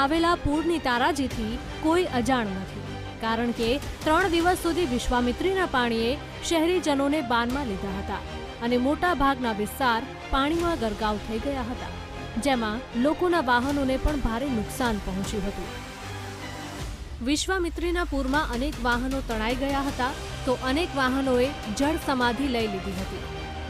આવેલા પૂરની તારાજીથી કોઈ અજાણ નથી. કારણ કે ત્રણ દિવસ સુધી વિશ્વામિત્રીના પાણીએ શહેરીજનોને બાનમાં લીધા હતા અને મોટા ભાગના વિસ્તાર પાણીમાં ગરકાવ થઈ ગયા હતા, જેમાં લોકોના વાહનોને પણ ભારે નુકસાન પહોંચ્યું હતું. વિશ્વામિત્રીના પૂરમાં અનેક વાહનો તણાઈ ગયા હતા, તો અનેક વાહનોએ જળ સમાધિ લઈ લીધી હતી,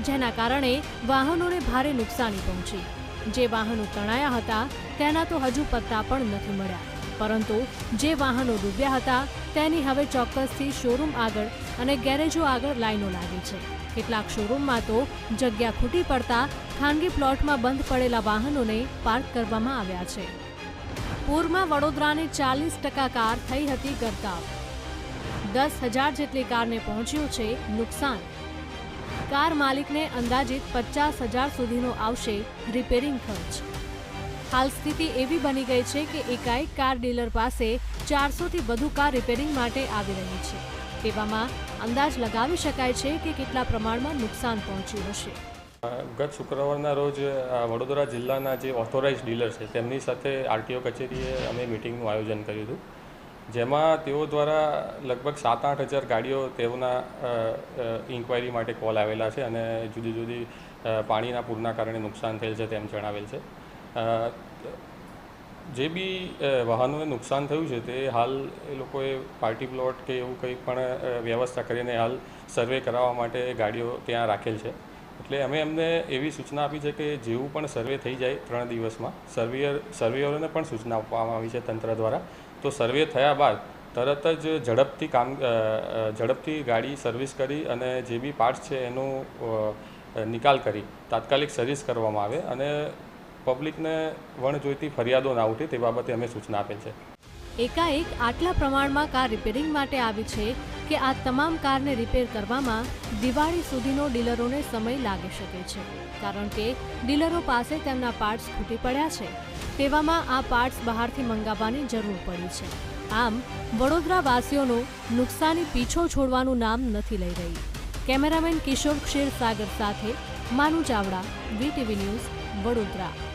જેના કારણે વાહનોને ભારે નુકસાની પહોંચી. જે વાહનો તણાયા હતા, તેના તો હજુ પત્તા પણ નથી મળ્યા. પરંતુ જે વાહનો ડૂબ્યા હતા, તેની હવે ચોક્કસથી શોરૂમ આગળ અને ગેરેજો આગળ લાઈનો લાગી છે. કેટલાક શોરૂમમાં તો જગ્યા ખૂટી પડતા ખાનગી પ્લોટમાં બંધ પડેલા વાહનોને પાર્ક કરવામાં આવ્યા છે. પૂરમાં વડોદરાની ચાલીસ ટકા કાર થઈ હતી ગરકાવ. દસ હજાર જેટલી કારને પહોંચ્યું છે નુકસાન. કાર માલિકને અંદાજિત પચાસ હજાર સુધીનો આવશે રિપેરિંગ ખર્ચ. હાલ સ્થિતિ એવી બની ગઈ છે કે એકાએક કાર ડીલર પાસે ચારસોથી વધુ કાર રિપેરિંગ માટે આવી રહી છે. તેવામાં અંદાજ લગાવી શકાય છે કે કેટલા પ્રમાણમાં નુકસાન પહોંચ્યું હશે. ગત શુક્રવારના રોજ વડોદરા જિલ્લાના જે ઓથોરાઇઝ ડીલર છે, તેમની સાથે આરટીઓ કચેરીએ અમે મિટિંગનું આયોજન કર્યું હતું. જેમાં તેઓ દ્વારા લગભગ સાત આઠ હજાર ગાડીઓ તેઓના ઇન્ક્વાયરી માટે કોલ આવેલા છે અને જુદી જુદી પાણીના પૂરના કારણે નુકસાન થયેલ છે તેમ જણાવેલ છે. જે બી વાહનોને નુકસાન થયું છે તે હાલ એ લોકોએ પાર્ટી પ્લોટ કે એવું કંઈ પણ વ્યવસ્થા કરીને હાલ સર્વે કરાવવા માટે ગાડીઓ ત્યાં રાખેલ છે. એટલે અમે એમને એવી સૂચના આપી છે કે જેવું પણ સર્વે થઈ જાય ત્રણ દિવસમાં, સર્વેયર, સર્વેયરોને પણ સૂચના આપવામાં આવી છે તંત્ર દ્વારા, તો સર્વે થયા બાદ તરત જ ઝડપથી કામ ઝડપથી ગાડી સર્વિસ કરી અને જે બી પાર્ટ્સ છે એનું નિકાલ કરી, તાત્કાલિક સર્વિસ કરવામાં આવે અને પબ્લિકને વણ જોઈતી ફરિયાદો ના ઉઠે તે બાબતે અમે સૂચના આપે છે. એકાએક આટલા પ્રમાણમાં કાર રિપેરિંગ માટે આવી છે કે આ તમામ કારને રિપેર કરવામાં દિવાળી સુધીનો ડીલરોને સમય લાગી શકે છે, કારણ કે ડીલરો પાસે તેમના પાર્ટ્સ ખૂટી પડ્યા છે. તેવામાં આ પાર્ટ્સ બહારથી મંગાવવાની જરૂર પડી છે. આમ, વડોદરાવાસીઓનું નુકસાની પીછો છોડવાનું નામ નથી લઈ રહી. કેમેરામેન કિશોર ક્ષીરસાગર સાથે માનુ ચાવડા વીટીવી ન્યૂઝ, વડોદરા.